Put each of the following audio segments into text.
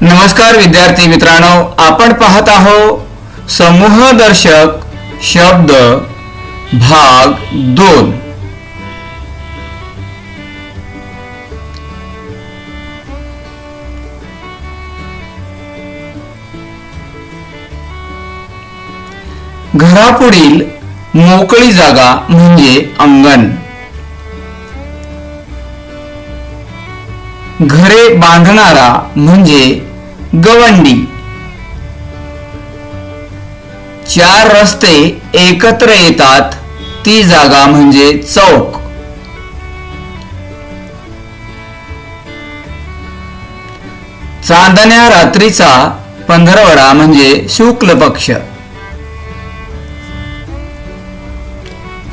नमस्कार विद्यार्थी मित्रांनो आपण पाहत आहो समूह दर्शक शब्द भाग दोन. घरापुढील मोकळी जागा म्हणजे अंगण. घरे बांधणारा म्हणजे गवंडी. चार रस्ते एकत्र येतात ती जागा म्हणजे चौक. चांदण्या रात्रीचा पंधरवडा म्हणजे शुक्ल पक्ष.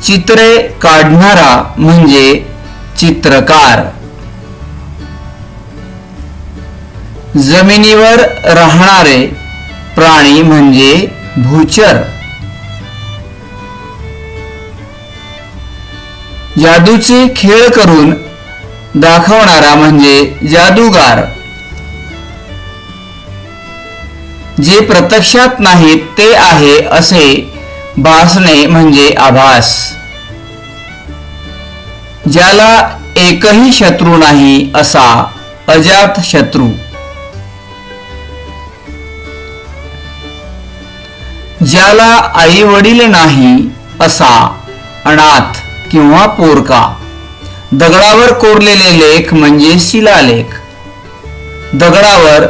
चित्रे काढणारा म्हणजे चित्रकार. जमिनीवर राहणारे प्राणी म्हणजे भूचर. जादूचे खेळ करून दाखवणारा म्हणजे जादूगार. जे प्रत्यक्षात नाहीत ते आहे असे भासणे म्हणजे आभास. ज्याला एकही शत्रू नाही असा अजात शत्रू ज्याला आई वडील नाही असा अनाथ किंवा पोरका. दगडावर कोरलेले लेख म्हणजे शिलालेख. दगडावर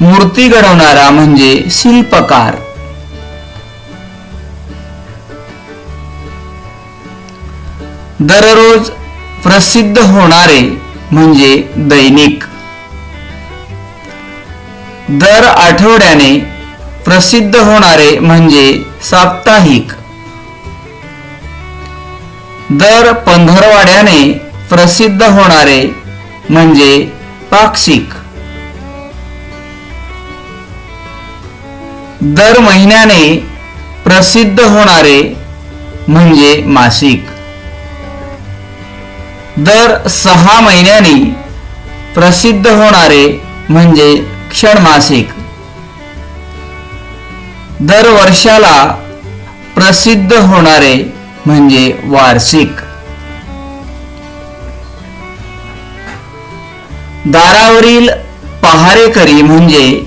मूर्ती घडवणारा म्हणजे शिल्पकार. दररोज प्रसिद्ध होणारे म्हणजे दैनिक. दर आठवड्याने प्रसिद्ध होणारे म्हणजे साप्ताहिक. दर पंधरवाड्याने प्रसिद्ध होणारे म्हणजे पाक्षिक. दर महिन्याने प्रसिद्ध होणारे म्हणजे मासिक. दर सहा महिन्यांनी प्रसिद्ध होणारे म्हणजे क्षणमासिक. दर वर्षाला प्रसिद्ध होणारे म्हणजे वार्षिक. दारावरील पहारेकरी म्हणजे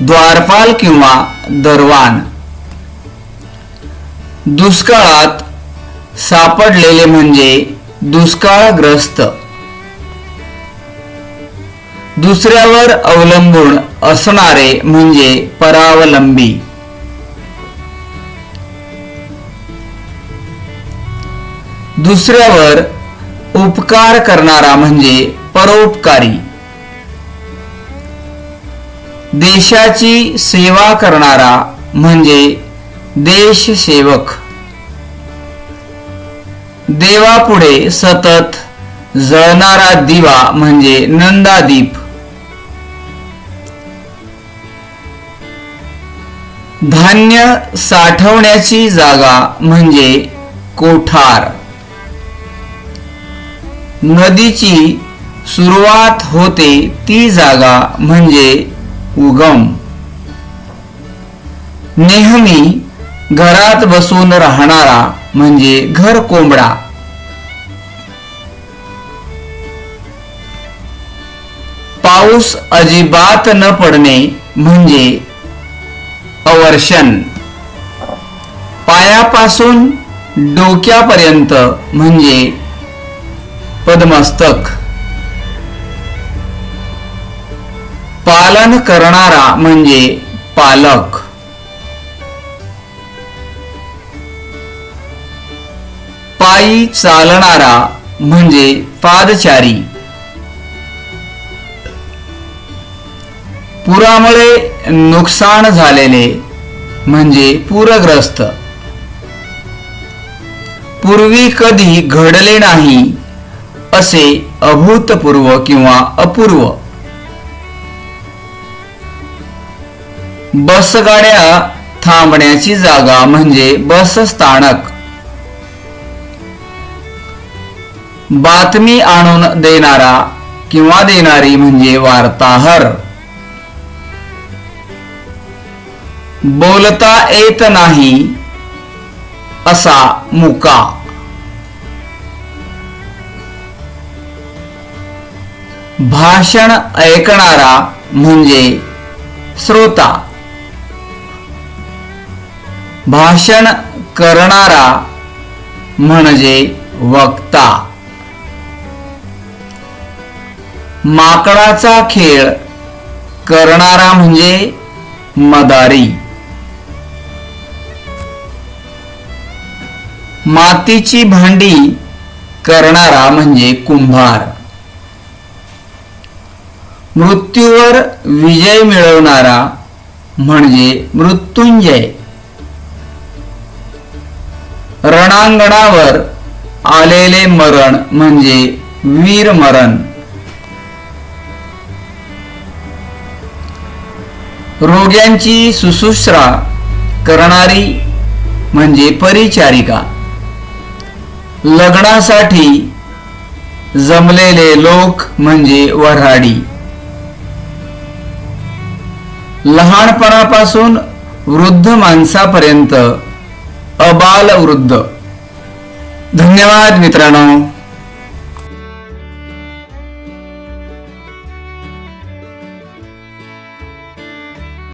द्वारपाल किंवा दरवान. दुष्काळात सापडलेले म्हणजे दुष्काळग्रस्त. दुसऱ्यावर अवलंबून असणारे म्हणजे परावलंबी. दुसऱ्यावर उपकार करणारा म्हणजे परोपकारी. देशाची सेवा करणारा म्हणजे देशसेवक देवापुढे सतत जळणारा दिवा म्हणजे नंदादीप. धान्य साठवण्याची जागा म्हणजे कोठार. नदीची सुरुवात होते ती जागा म्हणजे उगम. नेहमी घरात बसून राहणारा म्हणजे घर कोंबडा. पाऊस अजिबात न पडणे म्हणजे अवर्षण. पायापासून डोक्यापर्यंत म्हणजे पदमस्तक. पालन करणारा म्हणजे पालक. पायी चालणारा म्हणजे पादचारी. पुरामुळे नुकसान झालेले म्हणजे पूरग्रस्त. पूर्वी कधी घडले नाही असे अभूतपूर्व किंवा अपूर्व. बसगाड्या थांबण्याची जागा म्हणजे बस स्थानक बातमी आणून देणारा किंवा देणारी म्हणजे वार्ताहर. बोलता येत नाही असा मुका. भाषण ऐकणारा म्हणजे श्रोता. भाषण करणारा म्हणजे वक्ता. माकडाचा खेळ करणारा म्हणजे मदारी. मातीची भांडी करणारा म्हणजे कुंभार. मृत्यूवर विजय मिळवणारा म्हणजे मृत्युंजय. रणांगणावर आलेले मरण म्हणजे वीर मरण. रोग्यांची सुश्रुषा करणारी म्हणजे परिचारिका. लग्नासाठी जमलेले लोक म्हणजे वऱ्हाडी. लहानपणापासून वृद्ध माणसापर्यंत अबाल वृद्ध धन्यवाद मित्रांनो.